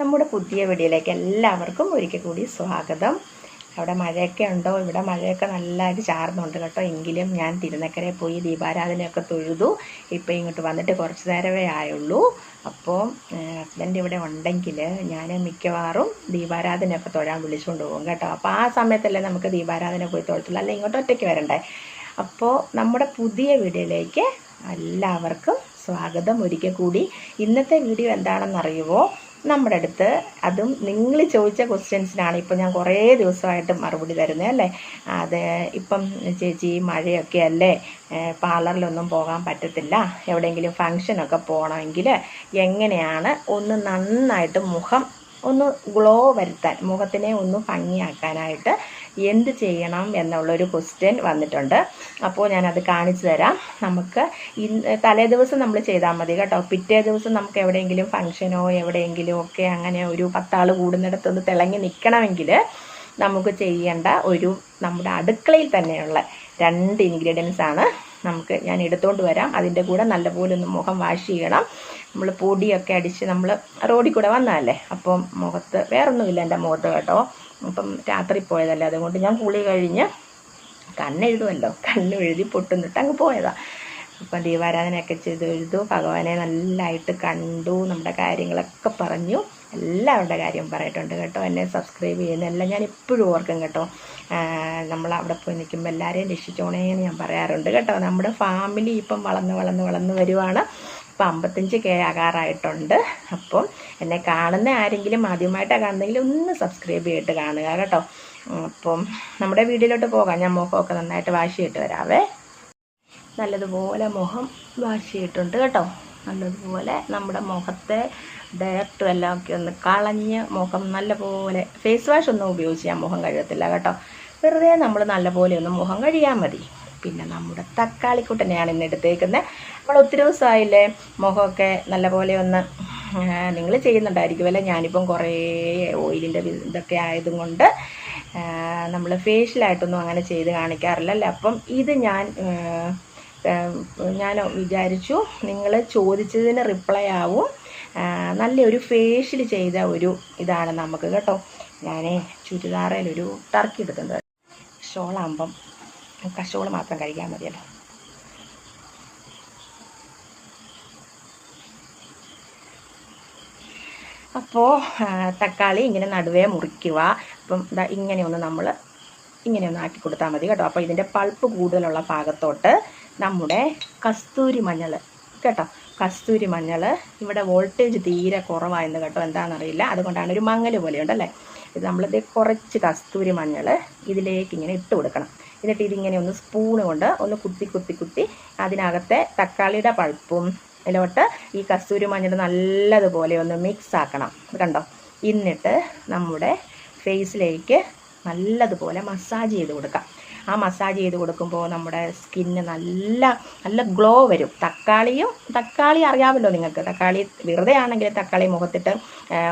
നമ്മുടെ പുതിയ വീഡിയോയിലേക്ക് എല്ലാവർക്കും ഒരിക്കൽ കൂടി സ്വാഗതം. അവിടെ മഴയൊക്കെ ഉണ്ടോ? ഇവിടെ മഴയൊക്കെ നല്ലതായിട്ട് ചാർന്നുണ്ട് കേട്ടോ. എങ്കിലും ഞാൻ തിരുനക്കരെ പോയി ദീപാരാധനയൊക്കെ തൊഴുതു. ഇപ്പോൾ ഇങ്ങോട്ട് വന്നിട്ട് കുറച്ച് നേരമേ ആയുള്ളൂ. അപ്പോൾ ഹസ്ബൻഡ് ഇവിടെ ഉണ്ടെങ്കിൽ ഞാൻ മിക്കവാറും ദീപാരാധനയൊക്കെ തൊഴാൻ വിളിച്ചുകൊണ്ട് പോകും കേട്ടോ. അപ്പോൾ ആ സമയത്തല്ലേ നമുക്ക് ദീപാരാധന പോയി തൊഴത്തുള്ളൂ. അല്ല ഇങ്ങോട്ട് ഒറ്റയ്ക്ക് വരണ്ടേ? അപ്പോൾ നമ്മുടെ പുതിയ വീഡിയോയിലേക്ക് എല്ലാവർക്കും സ്വാഗതം. ഒരിക്കൽ കൂടി ഇന്നത്തെ വീഡിയോ എന്താണെന്നറിയുമോ? നമ്മുടെ അടുത്ത് അതും നിങ്ങൾ ചോദിച്ച ക്വസ്റ്റ്യൻസിനാണ് ഇപ്പം ഞാൻ കുറേ ദിവസമായിട്ട് മറുപടി തരുന്നത് അല്ലേ? അത് ഇപ്പം ചേച്ചി മഴയൊക്കെ അല്ലേ? പാർലറിലൊന്നും പോകാൻ പറ്റത്തില്ല. എവിടെയെങ്കിലും ഫങ്ഷനൊക്കെ പോകണമെങ്കിൽ എങ്ങനെയാണ് ഒന്ന് നന്നായിട്ട് മുഖം ഒന്ന് ഗ്ലോ വരുത്താൻ മുഖത്തിനെ ഒന്ന് ഭംഗിയാക്കാനായിട്ട് എന്ത് ചെയ്യണം എന്നുള്ളൊരു ക്വസ്റ്റ്യൻ വന്നിട്ടുണ്ട്. അപ്പോൾ ഞാനത് കാണിച്ചു തരാം. നമുക്ക് ഇന്ന് തലേ ദിവസം നമ്മൾ ചെയ്താൽ മതി കേട്ടോ. പിറ്റേ ദിവസം നമുക്ക് എവിടെയെങ്കിലും ഫംഗ്ഷനോ എവിടെയെങ്കിലും ഒക്കെ അങ്ങനെ ഒരു പത്താൾ കൂടുന്നിടത്തൊന്ന് തിളങ്ങി നിൽക്കണമെങ്കിൽ നമുക്ക് ചെയ്യേണ്ട ഒരു നമ്മുടെ അടുക്കളയിൽ തന്നെയുള്ള രണ്ട് ഇൻഗ്രീഡിയൻസ് ആണ്. നമുക്ക് ഞാൻ എടുത്തുകൊണ്ട് വരാം. അതിന്റെ കൂടെ നല്ലപോലെ ഒന്ന് മുഖം വാഷ് ചെയ്യണം. നമ്മൾ പൊടിയൊക്കെ അടിച്ച് നമ്മൾ റോഡിൽ കൂടെ വന്നതല്ലേ? അപ്പം മുഖത്ത് വേറൊന്നുമില്ല എന്റെ മുഖത്ത് കേട്ടോ. അപ്പം രാത്രി പോയതല്ലേ? അതുകൊണ്ട് ഞാൻ കുളി കഴിഞ്ഞ് കണ്ണെഴുതുമല്ലോ കണ്ണ് എഴുതി പൊട്ടുന്നിട്ട് അങ്ങ് പോയതാണ് അപ്പം ദീപാരാധനയൊക്കെ ചെയ്ത് എഴുതു. ഭഗവാനെ നല്ലതായിട്ട് കണ്ടു. നമ്മുടെ കാര്യങ്ങളൊക്കെ പറഞ്ഞു. എല്ലാവരുടെ കാര്യം പറയിട്ടുണ്ട് കേട്ടോ. എന്നെ സബ്സ്ക്രൈബ് ചെയ്യുന്നതെല്ലാം ഞാൻ എപ്പോഴും ഓർക്കും കേട്ടോ. നമ്മൾ അവിടെ പോയി നിൽക്കുമ്പോൾ എല്ലാവരെയും രക്ഷിച്ചോണേ എന്ന് ഞാൻ പറയാറുണ്ട് കേട്ടോ. നമ്മുടെ ഫാമിലി ഇപ്പം വളർന്ന് വളർന്ന് വളർന്ന് വരുവാണ്. ഇപ്പം അമ്പത്തഞ്ച് കെ ആകാറായിട്ടുണ്ട്. അപ്പം എന്നെ കാണുന്ന ആരെങ്കിലും ആദ്യമായിട്ടാണ് കാണുന്നെങ്കിൽ ഒന്ന് സബ്സ്ക്രൈബ് ചെയ്തിട്ട് കാണുക കേട്ടോ. അപ്പം നമ്മുടെ വീഡിയോയിലോട്ട് പോകാം. ഞാൻ മുഖമൊക്കെ നന്നായിട്ട് വാഷ് ചെയ്തിട്ട് വരാവേ. നല്ലതുപോലെ മുഖം വാഷ് ചെയ്തിട്ടുണ്ട് കേട്ടോ. നല്ലതുപോലെ നമ്മുടെ മുഖത്തെ ഡയറക്റ്റും എല്ലാം ഒക്കെ ഒന്ന് കളഞ്ഞ് മുഖം നല്ലപോലെ ഫേസ് വാഷ് ഒന്നും ഉപയോഗിച്ച് ഞാൻ മുഖം കഴുകത്തില്ല കേട്ടോ. വെറുതെ നമ്മൾ നല്ലപോലെ ഒന്ന് മുഖം കഴിയാൻ മതി. പിന്നെ നമ്മുടെ തക്കാളിക്കൂട്ടനെയാണ് ഇന്ന് എടുത്തേക്കുന്നത്. നമ്മൾ ഒത്തിരി ദിവസമായില്ലേ? മുഖമൊക്കെ നല്ലപോലെ ഒന്ന് നിങ്ങൾ ചെയ്യുന്നുണ്ടായിരിക്കുമല്ലേ ഞാനിപ്പം കുറേ ഓയിലിന്റെ ഇതൊക്കെ ആയതുകൊണ്ട് നമ്മൾ ഫേഷ്യലായിട്ടൊന്നും അങ്ങനെ ചെയ്ത് കാണിക്കാറില്ലല്ലോ? അപ്പം ഇത് ഞാൻ ഞാൻ വിചാരിച്ചു നിങ്ങൾ ചോദിച്ചതിന് റിപ്ലൈ ആവും. നല്ലൊരു ഫേഷ്യൽ ചെയ്ത ഒരു ഇതാണ് നമുക്ക് കേട്ടോ. ഞാൻ ചുരിദാറയിലൊരു ടർക്കി എടുക്കുന്നത് ഷോളാകുമ്പം കഷോൾ മാത്രം കഴിക്കാൻ മതിയല്ലോ. അപ്പോൾ തക്കാളി ഇങ്ങനെ നടുവേ മുറിക്കുക അപ്പം ഇതാ ഇങ്ങനെ ഒന്ന് നമ്മൾ ഇങ്ങനെ ഒന്ന് ആക്കി കൊടുത്താൽ മതി കേട്ടോ. അപ്പോൾ ഇതിന്റെ പൾപ്പ് കൂടുതലുള്ള ഭാഗത്തോട്ട് നമ്മുടെ കസ്തൂരി മഞ്ഞൾ കേട്ടോ. കസ്തൂരി മഞ്ഞൾ ഇവിടെ വോൾട്ടേജ് തീരെ കുറവായെന്ന് കേട്ടോ. എന്താണെന്നറിയില്ല. അതുകൊണ്ടാണ് ഒരു മങ്ങൽ പോലെ ഉണ്ടല്ലേ ഇത് നമ്മളിത് കുറച്ച് കസ്തൂരി മഞ്ഞൾ ഇതിലേക്ക് ഇങ്ങനെ ഇട്ട് കൊടുക്കണം. എന്നിട്ട് ഇതിങ്ങനെ ഒന്ന് സ്പൂൺ കൊണ്ട് ഒന്ന് കുത്തി കുത്തി കുത്തി അതിനകത്തെ തക്കാളിയുടെ പഴുപ്പും അതിലോട്ട് ഈ കസ്തൂരി മഞ്ഞൾ നല്ലതുപോലെ ഒന്ന് മിക്സ് ആക്കണം. കണ്ടോ? എന്നിട്ട് നമ്മുടെ ഫേസിലേക്ക് നല്ലതുപോലെ മസാജ് ചെയ്ത് കൊടുക്കാം. ആ മസാജ് ചെയ്ത് കൊടുക്കുമ്പോൾ നമ്മുടെ സ്കിന്ന് നല്ല നല്ല ഗ്ലോ വരും. തക്കാളിയും തക്കാളി അറിയാമല്ലോ നിങ്ങൾക്ക്. തക്കാളി വെറുതെ ആണെങ്കിൽ തക്കാളി മുഖത്തിട്ട്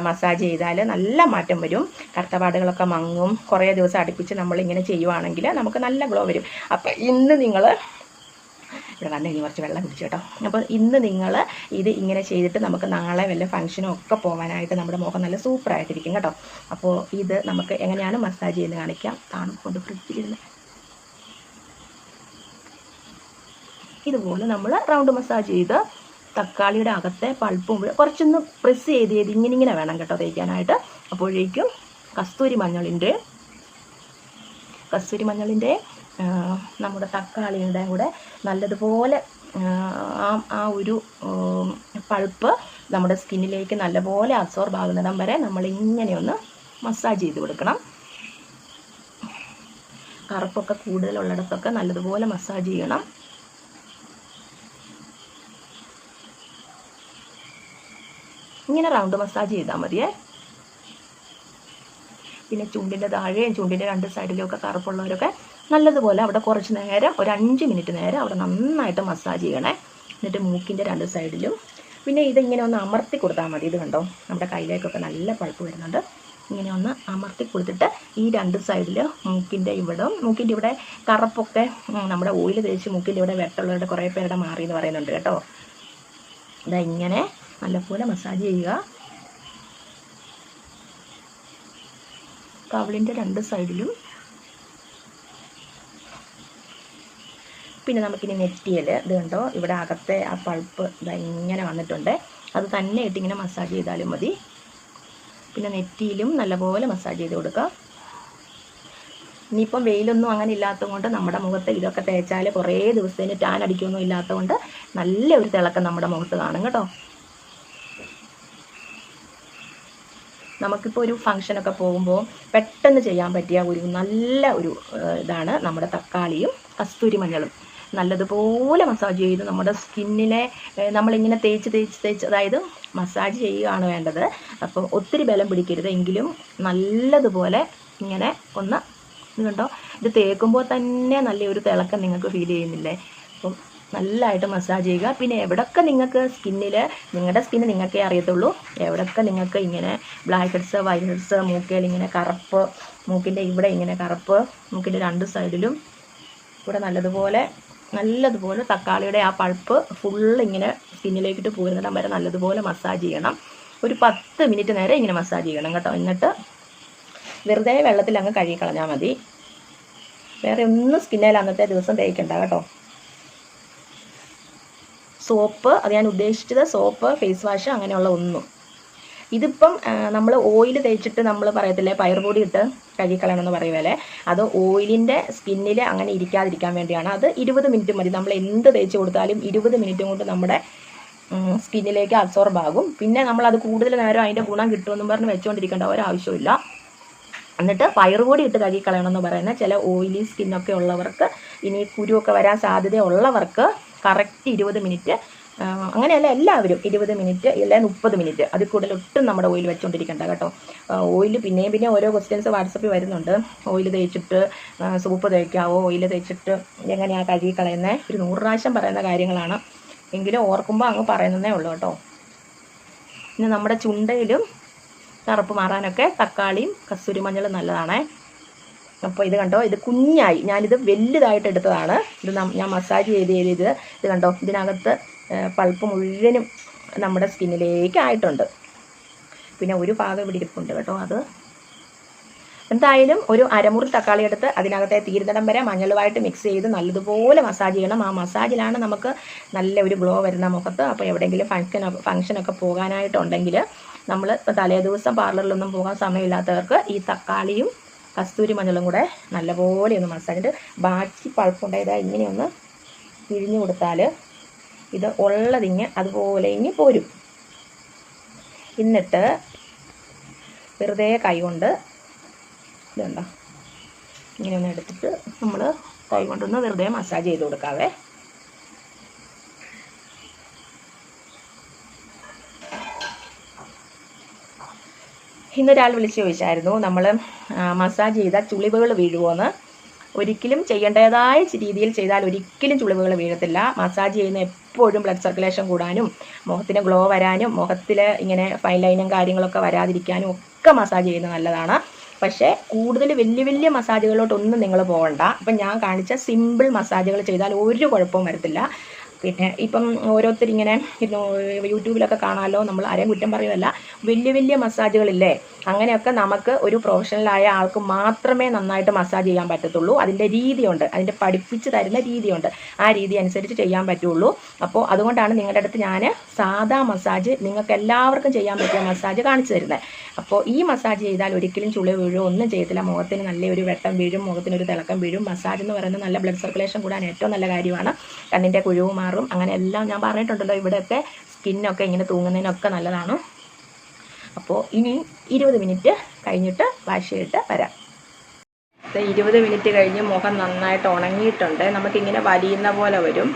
മസാജ് ചെയ്താൽ നല്ല മാറ്റം വരും. കറുത്തപാടുകളൊക്കെ മങ്ങും കുറേ ദിവസം അടുപ്പിച്ച് നമ്മളിങ്ങനെ ചെയ്യുവാണെങ്കിൽ നമുക്ക് നല്ല ഗ്ലോ വരും. അപ്പോൾ ഇന്ന് നിങ്ങൾ ഇവിടെ വന്ന് കഴിഞ്ഞാൽ കുറച്ച് വെള്ളം കുടിച്ചു കേട്ടോ അപ്പോൾ ഇന്ന് നിങ്ങൾ ഇത് ഇങ്ങനെ ചെയ്തിട്ട് നമുക്ക് നാളെ വല്ല ഫംഗ്ഷനും ഒക്കെ പോകാനായിട്ട് നമ്മുടെ മുഖം നല്ല സൂപ്പറായിട്ടിരിക്കും കേട്ടോ. അപ്പോൾ ഇത് നമുക്ക് എങ്ങനെയാണ് മസാജ് ചെയ്യുന്നത് കാണിക്കാം. താണുകൊണ്ട് ഫ്രിഡ്ജിലിരുന്ന് ഇതുപോലെ നമ്മൾ റൗണ്ട് മസാജ് ചെയ്ത് തക്കാളിയുടെ അകത്തെ പൾപ്പും കുറച്ചൊന്ന് പ്രസ് ചെയ്ത് ചെയ്ത് ഇങ്ങനെ ഇങ്ങനെ വേണം കേട്ടോ തേക്കാനായിട്ട്. അപ്പോഴേക്കും കസ്തൂരി മഞ്ഞളിന്റെ കസ്തൂരി മഞ്ഞളിന്റെ നമ്മുടെ തക്കാളിയുടെ കൂടെ നല്ലതുപോലെ ആ ആ ഒരു പൾപ്പ് നമ്മുടെ സ്കിന്നിലേക്ക് നല്ലപോലെ അബ്സോർബ് ആകുന്നിടം വരെ നമ്മൾ ഇങ്ങനെയൊന്ന് മസാജ് ചെയ്ത് കൊടുക്കണം. കറുപ്പൊക്കെ കൂടുതലുള്ളിടത്തൊക്കെ നല്ലതുപോലെ മസാജ് ചെയ്യണം. ഇങ്ങനെ റൗണ്ട് മസാജ് ചെയ്താൽ മതിയേ. പിന്നെ ചുണ്ടിന്റെ താഴെയും ചുണ്ടിന്റെ രണ്ട് സൈഡിലും ഒക്കെ കറുപ്പുള്ളവരൊക്കെ നല്ലതുപോലെ അവിടെ കുറച്ച് നേരം ഒരു അഞ്ച് മിനിറ്റ് നേരം അവിടെ നന്നായിട്ട് മസാജ് ചെയ്യണേ. എന്നിട്ട് മൂക്കിന്റെ രണ്ട് സൈഡിലും പിന്നെ ഇതിങ്ങനെ ഒന്ന് അമർത്തി കൊടുത്താൽ മതി. ഇത് കണ്ടോ? നമ്മുടെ കയ്യിലേക്കൊക്കെ നല്ല പഴുപ്പ് വരുന്നുണ്ട്. ഇങ്ങനെ ഒന്ന് അമർത്തി കൊടുത്തിട്ട് ഈ രണ്ട് സൈഡിൽ മൂക്കിന്റെ ഇവിടെ മൂക്കിന്റെ ഇവിടെ കറുപ്പൊക്കെ നമ്മുടെ ഓയിൽ തേച്ച് മൂക്കിന്റെ ഇവിടെ വെട്ടുള്ളവരുടെ കുറേ പേരുടെ മാറി എന്ന് പറയുന്നുണ്ട് കേട്ടോ. ഇതാ ഇങ്ങനെ നല്ലപോലെ മസാജ് ചെയ്യുക. കവളിന്റെ രണ്ട് സൈഡിലും പിന്നെ നമുക്കിനി നെറ്റിയിൽ ഇത് കണ്ടോ? ഇവിടെ അകത്തെ ആ പൾപ്പ് ഇങ്ങനെ വന്നിട്ടുണ്ട്. അത് തന്നെ ഇട്ട് ഇങ്ങനെ മസാജ് ചെയ്താലും മതി. പിന്നെ നെറ്റിയിലും നല്ലപോലെ മസാജ് ചെയ്ത് കൊടുക്കുക. ഇനിയിപ്പം വെയിലൊന്നും അങ്ങനെ ഇല്ലാത്തതുകൊണ്ട് നമ്മുടെ മുഖത്ത് ഇതൊക്കെ തേച്ചാൽ കുറേ ദിവസത്തിന് ടാൻ അടിക്കൊന്നും ഇല്ലാത്തതുകൊണ്ട് നല്ല ഒരു തിളക്കം നമ്മുടെ മുഖത്ത് കാണും കേട്ടോ. നമുക്കിപ്പോൾ ഒരു ഫംഗ്ഷനൊക്കെ പോകുമ്പോൾ പെട്ടെന്ന് ചെയ്യാൻ പറ്റിയ ഒരു നല്ല ഒരു ഇതാണ് നമ്മുടെ തക്കാളിയും കസ്തൂരി മഞ്ഞളും. നല്ലതുപോലെ മസാജ് ചെയ്ത് നമ്മുടെ സ്കിന്നിനെ നമ്മളിങ്ങനെ തേച്ച് തേച്ച് തേച്ച് അതായത് മസാജ് ചെയ്യുകയാണ് വേണ്ടത്. അപ്പോൾ ഒത്തിരി ബലം പിടിക്കരുത്. എങ്കിലും നല്ലതുപോലെ ഇങ്ങനെ ഒന്ന് കണ്ടോ? ഇത് തേക്കുമ്പോൾ തന്നെ നല്ലൊരു തിളക്കം നിങ്ങൾക്ക് ഫീൽ ചെയ്യുന്നില്ലേ? അപ്പം നല്ലതായിട്ട് മസാജ് ചെയ്യുക. പിന്നെ എവിടൊക്കെ നിങ്ങൾക്ക് സ്കിന്നിൽ നിങ്ങളുടെ സ്കിന്ന് നിങ്ങൾക്കേ അറിയത്തുള്ളൂ. എവിടൊക്കെ നിങ്ങൾക്ക് ഇങ്ങനെ ബ്ലാക്ക് ഹെഡ്സ് വൈറ്റ് ഹെഡ്സ് മൂക്കയിൽ ഇങ്ങനെ കറുപ്പ് മൂക്കിന്റെ ഇവിടെ ഇങ്ങനെ കറുപ്പ് മൂക്കിന്റെ രണ്ട് സൈഡിലും ഇവിടെ നല്ലതുപോലെ നല്ലതുപോലെ തക്കാളിയുടെ ആ പൾപ്പ് ഫുള്ള് ഇങ്ങനെ സ്കിന്നിലേക്കിട്ട് പോരുന്നിടം വരെ നല്ലതുപോലെ മസാജ് ചെയ്യണം. ഒരു പത്ത് മിനിറ്റ് നേരം ഇങ്ങനെ മസാജ് ചെയ്യണം കേട്ടോ. എന്നിട്ട് വെറുതെ വെള്ളത്തിൽ അങ്ങ് കഴുകി കളഞ്ഞാൽ മതി. വേറെ ഒന്നും സ്കിന്നേൽ അന്നത്തെ ദിവസം തേക്കണ്ട കേട്ടോ. സോപ്പ് അത് ഞാൻ ഉദ്ദേശിച്ചത് സോപ്പ് ഫേസ് വാഷ് അങ്ങനെയുള്ള ഒന്നും. ഇതിപ്പം നമ്മൾ ഓയിൽ തേച്ചിട്ട് നമ്മൾ പറയത്തില്ലേ പൊടി ഇട്ട് കഴുകിക്കളയണമെന്ന് പറയുമല്ലേ അത് ഓയിലിന്റെ സ്കിന്നിൽ അങ്ങനെ ഇരിക്കാതിരിക്കാൻ വേണ്ടിയാണ്. അത് ഇരുപത് മിനിറ്റ് മതി. നമ്മൾ എന്ത് തേച്ച് കൊടുത്താലും ഇരുപത് മിനിറ്റ് കൊണ്ട് നമ്മുടെ സ്കിന്നിലേക്ക് അബ്സോർബ് ആകും. പിന്നെ നമ്മൾ അത് കൂടുതൽ നേരം അതിന്റെ ഗുണം കിട്ടുമെന്നും പറഞ്ഞ് വെച്ചുകൊണ്ടിരിക്കേണ്ട ഒരാവശ്യമില്ല എന്നിട്ട് പയറുപൊടി ഇട്ട് കഴുകി എന്ന് പറയുന്ന ചില ഓയിലി സ്കിന്നൊക്കെ ഉള്ളവർക്ക് ഇനി കുരുവൊക്കെ വരാൻ സാധ്യതയുള്ളവർക്ക് കറക്റ്റ് ഇരുപത് മിനിറ്റ് അങ്ങനെയല്ല എല്ലാവരും ഇരുപത് മിനിറ്റ് എല്ലാം മുപ്പത് മിനിറ്റ് അതിൽ കൂടുതൽ ഒട്ടും നമ്മുടെ ഓയിൽ വെച്ചുകൊണ്ടിരിക്കേണ്ട കേട്ടോ. ഓയിൽ പിന്നെയും പിന്നെ ഓരോ ക്വസ്റ്റ്യൻസ് വാട്സപ്പിൽ വരുന്നുണ്ട്. ഓയിൽ തേച്ചിട്ട് സൂപ്പ് തേക്കാവോ ഓയിൽ തേച്ചിട്ട് എങ്ങനെയാണ് കഴുകി കളയുന്നത് ഒരു നൂറ് പ്രാവശ്യം പറയുന്ന കാര്യങ്ങളാണ്. എങ്കിലും ഓർക്കുമ്പോൾ അങ്ങ് പറയുന്നതേ ഉള്ളൂ കേട്ടോ. പിന്നെ നമ്മുടെ ചുണ്ടയിലും കറുപ്പ് മാറാനൊക്കെ തക്കാളിയും കസ്തൂരി മഞ്ഞളും നല്ലതാണേ. അപ്പോൾ ഇത് കണ്ടോ? ഇത് കുഞ്ഞായി. ഞാനിത് വലുതായിട്ട് എടുത്തതാണ്. ഇത് ഞാൻ മസാജ് ചെയ്ത് ചെയ്ത് ഇത് ഇത് കണ്ടോ? ഇതിനകത്ത് പൾപ്പ് മുഴുവനും നമ്മുടെ സ്കിന്നിലേക്ക് ആയിട്ടുണ്ട്. പിന്നെ ഒരു ഭാഗം ഇവിടെ ഇരിപ്പുണ്ട് കേട്ടോ അത്. എന്തായാലും ഒരു അരമുറി തക്കാളി എടുത്ത് അതിനകത്തെ തീരുന്നിടം വരെ മഞ്ഞളുമായിട്ട് മിക്സ് ചെയ്ത് നല്ലതുപോലെ മസാജ് ചെയ്യണം. ആ മസാജിലാണ് നമുക്ക് നല്ല ഒരു ഗ്ലോ വരുന്ന മുഖത്ത്. അപ്പോൾ എവിടെയെങ്കിലും ഫങ്ഷനൊക്കെ ഫങ്ഷനൊക്കെ പോകാനായിട്ടുണ്ടെങ്കിൽ നമ്മൾ തലേ ദിവസം പാർലറിലൊന്നും പോകാൻ സമയമില്ലാത്തവർക്ക് ഈ തക്കാളിയും കസ്തൂരി മഞ്ഞളും കൂടെ നല്ലപോലെ ഒന്ന് മസാജിട്ട് ബാക്കി പൾപ്പുണ്ടായത് ഇങ്ങനെയൊന്ന് പിഴിഞ്ഞു കൊടുത്താൽ ഇത് ഉള്ളതിങ്ങ് അതുപോലെ ഇങ്ങ് പോരും. എന്നിട്ട് വെറുതെ കൈ കൊണ്ട് ഇതുണ്ടോ? ഇങ്ങനെ ഒന്ന് എടുത്തിട്ട് നമ്മൾ കൈ കൊണ്ടൊന്ന് വെറുതെ മസാജ് ചെയ്ത് കൊടുക്കാവേ. ഇന്നൊരാൾ വിളിച്ച് ചോദിച്ചായിരുന്നു നമ്മൾ മസാജ് ചെയ്താൽ ചുളിവുകൾ വീഴുമോയെന്ന് ഒരിക്കലും ചെയ്യേണ്ടതായ രീതിയിൽ ചെയ്താൽ ഒരിക്കലും ചുളിവുകൾ വീഴത്തില്ല. മസാജ് ചെയ്യുന്ന എപ്പോഴും ബ്ലഡ് സർക്കുലേഷൻ കൂടാനും മുഖത്തിന് ഗ്ലോ വരാനും മുഖത്തിൽ ഇങ്ങനെ ഫൈൻ ലൈനും കാര്യങ്ങളൊക്കെ വരാതിരിക്കാനും ഒക്കെ മസാജ് ചെയ്യുന്നത് നല്ലതാണ്. പക്ഷേ കൂടുതൽ വലിയ വലിയ മസാജുകളിലോട്ടൊന്നും നിങ്ങൾ പോകണ്ട. അപ്പം ഞാൻ കാണിച്ച സിമ്പിൾ മസാജുകൾ ചെയ്താൽ ഒരു കുഴപ്പവും വരത്തില്ല. പിന്നെ ഇപ്പം ഇന്ന് യൂട്യൂബിലൊക്കെ കാണാമല്ലോ നമ്മൾ ആരെയും കുറ്റം പറയുമല്ല വലിയ വലിയ മസാജുകളില്ലേ? അങ്ങനെയൊക്കെ നമുക്ക് ഒരു പ്രൊഫഷണലായ ആൾക്ക് മാത്രമേ നന്നായിട്ട് മസാജ് ചെയ്യാൻ പറ്റത്തുള്ളൂ. അതിന്റെ രീതിയുണ്ട്. അതിന്റെ പഠിപ്പിച്ച് തരുന്ന രീതിയുണ്ട്. ആ രീതി അനുസരിച്ച് ചെയ്യാൻ പറ്റുള്ളൂ. അപ്പോൾ അതുകൊണ്ടാണ് നിങ്ങളുടെ അടുത്ത് ഞാൻ സാധാ മസാജ് നിങ്ങൾക്ക് എല്ലാവർക്കും ചെയ്യാൻ പറ്റിയ മസാജ് കാണിച്ചു തരുന്നത്. അപ്പോൾ ഈ മസാജ് ചെയ്താൽ ഒരിക്കലും ചുളി വീഴും ഒന്നും ചെയ്യത്തില്ല. മുഖത്തിന് നല്ലൊരു വെട്ടം വീഴും മുഖത്തിനൊരു തിളക്കം വീഴും. മസാജ് എന്ന് പറയുന്നത് നല്ല ബ്ലഡ് സർക്കുലേഷൻ കൂടാൻ ഏറ്റവും നല്ല കാര്യമാണ്. കണ്ണിന്റെ കുഴിവ് മാറും. അങ്ങനെ എല്ലാം ഞാൻ പറഞ്ഞിട്ടുണ്ടല്ലോ. ഇവിടെയൊക്കെ സ്കിന്നൊക്കെ ഇങ്ങനെ തൂങ്ങുന്നതിനൊക്കെ നല്ലതാണ്. അപ്പോൾ ഇനി ഇരുപത് മിനിറ്റ് കഴിഞ്ഞിട്ട് വാഷ് ചെയ്തിട്ട് വരാം ഇരുപത് മിനിറ്റ് കഴിഞ്ഞ് മുഖം നന്നായിട്ട് ഉണങ്ങിയിട്ടുണ്ട്. നമുക്കിങ്ങനെ വലിയുന്ന പോലെ വരും.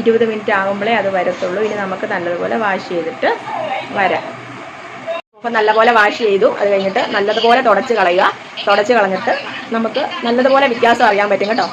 ഇരുപത് മിനിറ്റ് ആകുമ്പോഴേ അത് വരത്തുള്ളൂ. ഇനി നമുക്ക് നല്ലതുപോലെ വാഷ് ചെയ്തിട്ട് വരാം. മുഖം നല്ലപോലെ വാഷ് ചെയ്തു. അത് കഴിഞ്ഞിട്ട് നല്ലതുപോലെ തുടച്ച് കളയുക. തുടച്ച് കളഞ്ഞിട്ട് നമുക്ക് നല്ലതുപോലെ വ്യത്യാസം അറിയാൻ പറ്റും കേട്ടോ.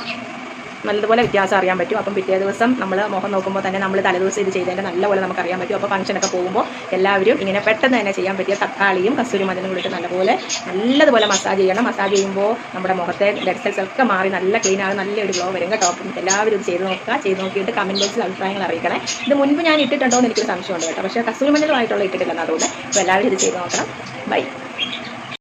നല്ലതുപോലെ വ്യത്യാസം അറിയാൻ പറ്റും. അപ്പം പിറ്റേ ദിവസം നമ്മൾ മുഖം നോക്കുമ്പോൾ തന്നെ നമ്മൾ തലേദിവസം ഇത് ചെയ്തതിന്റെ നല്ലപോലെ നമുക്ക് അറിയാൻ പറ്റും. അപ്പോൾ ഫംഗ്ഷനൊക്കെ പോകുമ്പോൾ എല്ലാവരും ഇങ്ങനെ പെട്ടെന്ന് തന്നെ ചെയ്യാൻ പറ്റിയ തക്കാളിയും കസ്തൂരി മതിലും കൂടിയിട്ട് നല്ലപോലെ നല്ലതുപോലെ മസാജ് ചെയ്യണം. മസാജ് ചെയ്യുമ്പോൾ നമ്മുടെ മുഖത്തെ ഡെഡ് സെൽസ് ഒക്കെ മാറി നല്ല ക്ലീൻ ആകും നല്ലൊരു ഗ്ലോ വരും കേട്ടോ. അപ്പം എല്ലാവരും ചെയ്ത് നോക്കുക. ചെയ്ത് നോക്കിയിട്ട് കമന്റ് ബോക്സിൽ അഭിപ്രായങ്ങൾ അറിയിക്കണേ. ഇത് മുൻപ് ഞാൻ ഇട്ടിട്ടുണ്ടോ എന്ന് എനിക്കൊരു സംശയമുണ്ട് കേട്ടോ. പക്ഷേ കസ്തൂരി മഞ്ഞളുമായിട്ടുള്ള ഇട്ടിട്ടില്ലെന്ന് അതുകൊണ്ട്. അപ്പോൾ എല്ലാവരും ഇത് ചെയ്ത് നോക്കണം. ബൈ